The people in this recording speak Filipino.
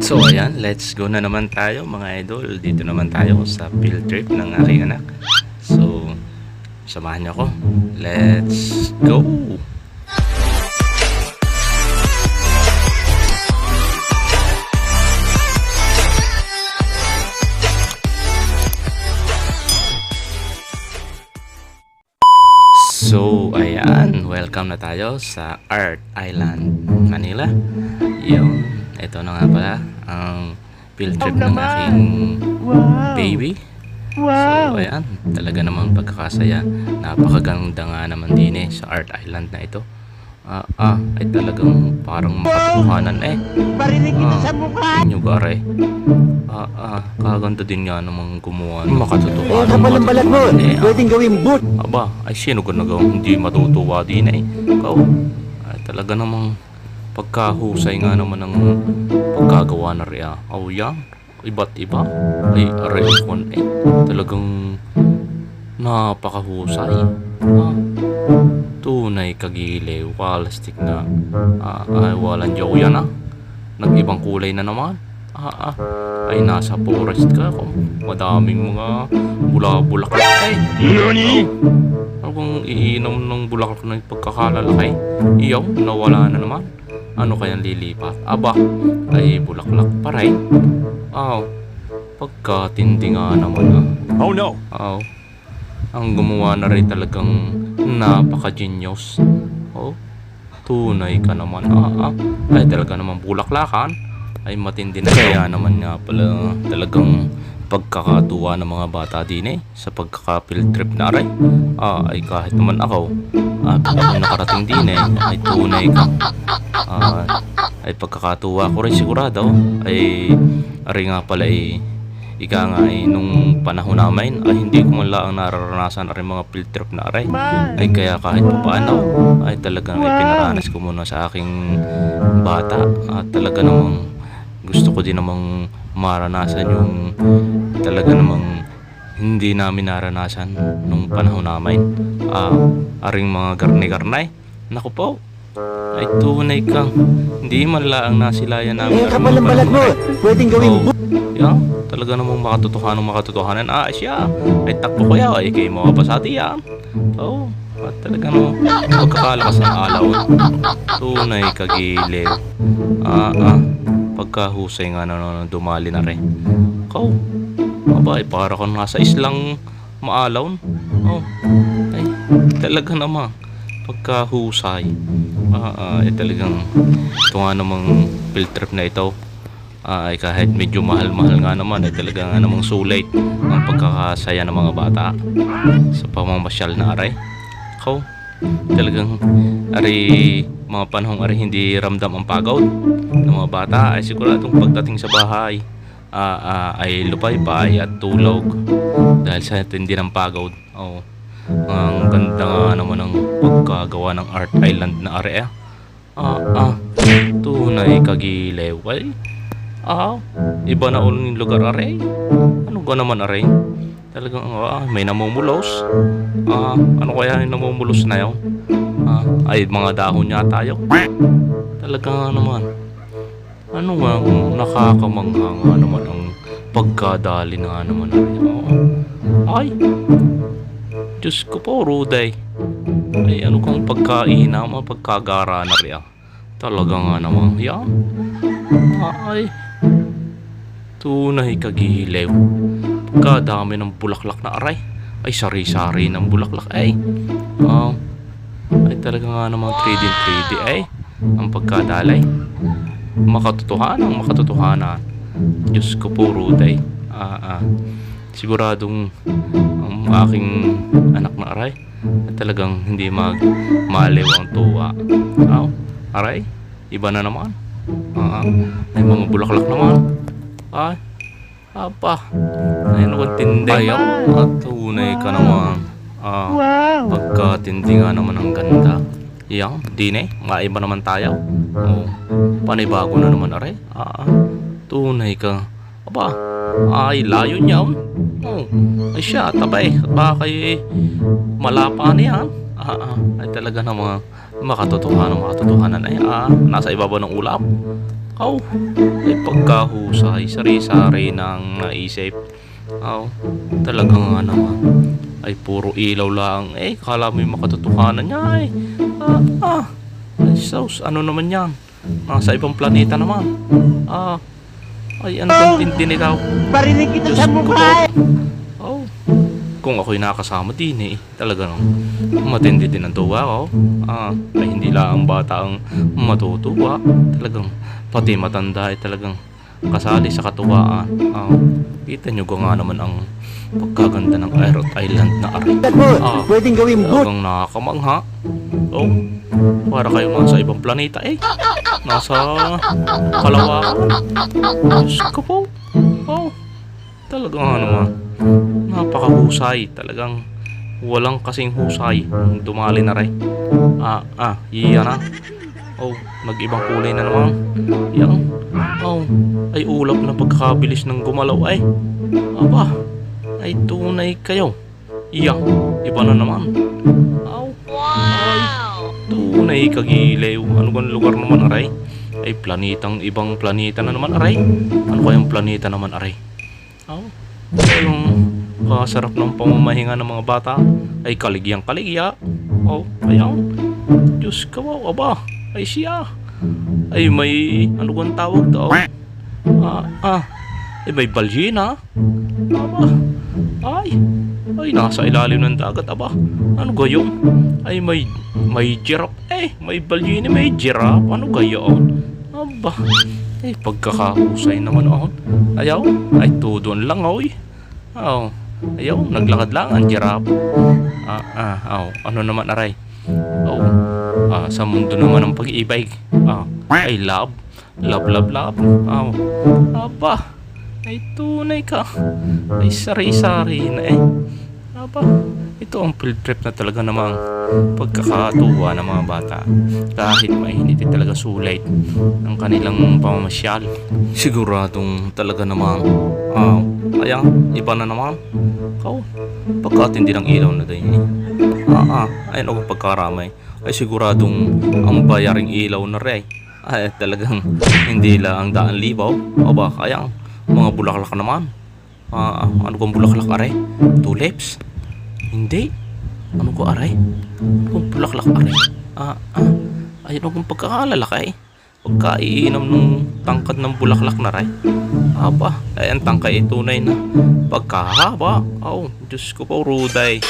So ayan, let's go na naman tayo mga idol. Dito naman tayo sa field trip ng aking anak. So, samahan niyo ako. Let's go! So, ayan. Welcome na tayo sa Art Island, Manila. Yung, ito na nga pala, ang field trip ng aking baby. So, ayan. Talaga namang pagkakasaya. Napakaganda nga naman din eh sa Art Island na ito. Ah, ah, ay talagang parang makatuhanan eh. Barinig kita Ah, sa mukha! Inyo gare. Ah, ah, kaganda din nga namang gumawa ng makatotohanan. kapal ng balat mo! makatotohanan eh. Ah, Pwedeng gawin boot! Aba, ay sino ko nagaw hindi matutuwa din eh. Ikaw, ay talaga namang pagkahusay nga naman ng pagkagawa na rin. Oh, yan. Iba't iba. Ay, areon eh. Talagang napakahusay. Ah, tunay kagiliw. Walastik na. Ah, ay, walang joke yan ah. Nag-ibang kulay na naman. Ah, ah. Ay, nasa forest ka. Kung madaming mga bula-bulak. Ay, Nani? ano bang iinom ng bulaklak na pagkakalalaki? Iyaw, nawala na naman. Ano kayang lilipat? Aba, ay bulaklak pa rin. Aw, pagkatindi nga naman ah. Oh no! Aw, ang gumawa na rin talagang napaka-genius. Oh, tunay ka naman. Ah, ah. Ay talaga naman bulaklakan. Ay matindi na kaya naman nga pala talagang pagkakatuwa ng mga bata din eh sa pagkaka-field trip na rin. Ah, ay kahit naman ako, ah, ako nakarating din eh, ay tunay ka. Ah, ay pagkakatuwa ko rin sigurado, ay ari nga pala eh, ika nga eh, nung panahon namin, ay hindi ko man lang nararanasan rin mga field trip na aray. Ay kaya kahit pa paano, ay talagang ay pinaranas ko muna sa aking bata. At talaga namang gusto ko din namang maranasan yung talaga namang hindi namin naranasan nung panahon namin. Ah, aring mga garni-garnay. Naku po, ay tunay kang hindi man lang nasilayan namin. Eh, ang kapal mga ng balat mo! Pwedeng gawin Oh, boot! yan. Talaga namang makatotohanan makatotohanan. Ah, siya. Ay takbo ko yaw. Ay kayo mga pasati yan. Oo. At talaga namang pagkakalakas ng alaw. Tunay kagiliw. Ah, ah. Pagkahusay nga na dumali na rin. Kau. Aba, ay para kang nasa islang maalaw. Oh. Ay, talaga namang pagkahusay. Ah, ah, ay talagang ito nga namang field trip na ito Ah, ay kahit medyo mahal-mahal nga naman ay talaga nga namang sulit ang pagkakasaya ng mga bata sa pamamasyal na aray. Ikaw, talagang aray mga panahong aray hindi ramdam ang pagod ng mga bata ay siguradong pagdating sa bahay ah, ah, ay lupay-pay at tulog dahil sa tindi ng pagod. Oh, ang ganda nga naman ng pagkagawa ng Art Island na area. Ah, ah, tunay kagiliw. Ay, Ah, iba na ulo yung lugar aray. Ano ba naman aray? Talagang ah, may namumulos. Ah, ano kaya yung namumulos na yun? Ah, ay mga dahon yata yun. Talaga nga naman. Ano nga kung nakakamangha nga naman ang pagkadali na nga naman. Oo. Ay, Diyos ko po, Ruday. Ay, ano kang pagkaina, mga pagkagara na rin. ah. Talaga nga naman. Yan. Ay, tunay kagiliw. Kadami ng bulaklak na aray. Ay, sari-sari ng bulaklak. Ay, oh, ay talaga nga namang 3D 3D ay. Ang pagkadalay. Makatotohanan, makatotohanan. Diyos ko po, Ruday. Ah, ah. Siguradong ang aking anak na aray ay talagang hindi mag maliw ang tuwa. Aw, aray, iba na naman. Ah, may mga bulaklak naman. Ay, apa. Ay, ano kang tindi? Ayaw, at tunay ka naman. Ah, pagkatindi nga naman ang ganda. Yan, di na eh. Maiba naman tayo. Oh, panibago na naman are. Ah, tunay ka. Aba, ay layo niya. Oh, ay siya, tabay. At baka kayo eh, malapa na yan. Ah, ah, ay talaga namang makatotohanan, makatotohanan ay ah, nasa ibabaw ng ulap. Aw, ay pagkahusay, sari-sari ng naisip. Aw, talagang nga naman. Ay puro ilaw lang. Eh, kala mo yung makatotohanan niya eh. Ah, ah. Ay, sus, ano naman yan? Nasa ibang planeta naman. Ah, ay ano bang tindi nito? Parinig kita Diyos sa mukha eh. Oh, kung ako'y nakasama din eh, talagang matindi din ang tuwa ko. Ah, ay hindi lang ang bata ang matutuwa. Talagang pati matanda ay talagang kasali sa katuwaan. Ah, kita nyo ko nga naman ang pagkaganda ng Aerot Island na ari. Good. Ah. Pwedeng gawin boot. Talagang nakakamangha. Oh, para kayo mga sa ibang planeta eh. Nasa kalawakan. Diyos ko po. Oh, talagang ano naman. Napakahusay. Talagang walang kasing husay. Dumali na rin. Ah, ah, iyan na. Oh, nag-ibang kulay na naman. Yang, oh, ay ulap na pagkakabilis ng gumalaw ay. Aba, ay tunay kayo. Yang, iba na naman. Aw, ay, tunay kagiliw. Ano kang lugar naman aray? Ay planetang ibang planeta na naman aray. Ano kayang planeta naman aray? Aw, yung kasarap ng pamamahinga ng mga bata ay kaligyang kaligya. Oh, ayaw. Diyos ka wow, aba. Ay siya. Ay may, ano kang tawag daw? Ah, ah. Ay may baljina. Aba. Ay. Ay, nasa ilalim ng dagat, aba. Ano gayon? Ay, may, may giraffe. Eh, may baljini, may giraffe. Ano gayon? Aba. Eh, pagkakahusay naman oh. Ayaw, ay tudon lang, oy. Oh, ayaw, naglakad lang ang giraffe. Ah, ah, oh, ano naman aray? Oh, ah, sa mundo naman ng pag-ibig. Ah, ay love. Love, love, love. Oh, aba. Ay tunay ka. Ay sari-sari na eh. Aba, ito ang field trip na talaga namang pagkakatuwa ng mga bata. Kahit mainit ay talaga sulit ang kanilang pamamasyal. Siguradong talaga namang, ah, ayan, iba na naman. Kau, pagkatindi ng ilaw na din eh. Ah, ah, ayun ako pagkaramay. Ay siguradong ang bayaring ilaw na rin. Ay talagang hindi lang ang daan libaw. Aba, kaya mga bulaklak naman. Ah, ano kong bulaklak are? Tulips? Hindi. Ano ko aray? Ano kong bulaklak aray? Ah, ah. Ayun akong pagkakalalaki. Pagkaiinom nung tangkad ng bulaklak na ray. Aba, ay ang tangkay ay tunay na pagkahaba. Oh, Diyos ko po, ruday.